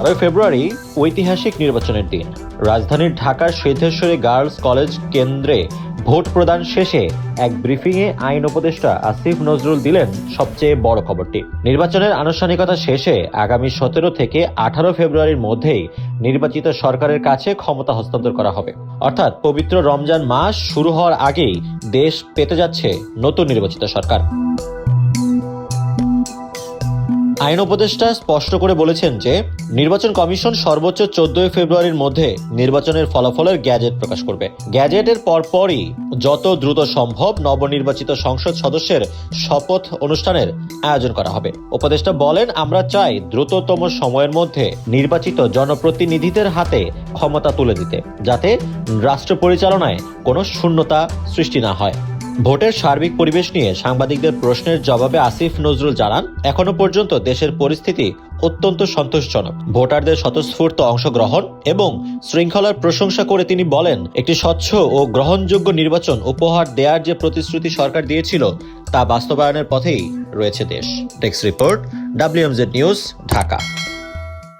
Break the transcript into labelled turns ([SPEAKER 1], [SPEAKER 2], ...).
[SPEAKER 1] আড়াই ফেব্রুয়ারি ঐতিহাসিক নির্বাচনের দিন। রাজধানীর ঢাকার সিদ্ধেশ্বরী গার্লস কলেজ কেন্দ্রে ভোট প্রদান শেষে এক ব্রিফিংয়ে আইন উপদেষ্টা আসিফ নজরুল দিলেন সবচেয়ে বড় খবরটি। নির্বাচনের আনুষ্ঠানিকতা শেষে আগামী সতেরো থেকে আঠারো ফেব্রুয়ারির মধ্যেই নির্বাচিত সরকারের কাছে ক্ষমতা হস্তান্তর করা হবে। অর্থাৎ পবিত্র রমজান মাস শুরু হওয়ার আগেই দেশ পেতে যাচ্ছে নতুন নির্বাচিত সরকার। আইন উপদেষ্টা স্পষ্ট করে বলেছেন যে, নির্বাচন কমিশন সর্বোচ্চ চোদ্দই ফেব্রুয়ারির মধ্যে নির্বাচনের ফলাফলের গ্যাজেট প্রকাশ করবে। গ্যাজেটের পরপরই যত দ্রুত সম্ভব নবনির্বাচিত সংসদ সদস্যের শপথ অনুষ্ঠানের আয়োজন করা হবে। উপদেষ্টা বলেন, আমরা চাই দ্রুততম সময়ের মধ্যে নির্বাচিত জনপ্রতিনিধিদের হাতে ক্ষমতা তুলে দিতে, যাতে রাষ্ট্র পরিচালনায় কোনো শূন্যতা সৃষ্টি না হয়। ভোটের সার্বিক পরিবেশ নিয়ে সাংবাদিকদের প্রশ্নের জবাবে আসিফ নজরুল জানান, এখনও পর্যন্ত দেশের পরিস্থিতি অত্যন্ত সন্তোষজনক। ভোটারদের স্বতঃস্ফূর্ত অংশগ্রহণ এবং শৃঙ্খলার প্রশংসা করে তিনি বলেন, একটি স্বচ্ছ ও গ্রহণযোগ্য নির্বাচন উপহার দেওয়ার যে প্রতিশ্রুতি সরকার দিয়েছিল, তা বাস্তবায়নের পথেই রয়েছে দেশ। Text report, WMZ news, Dhaka.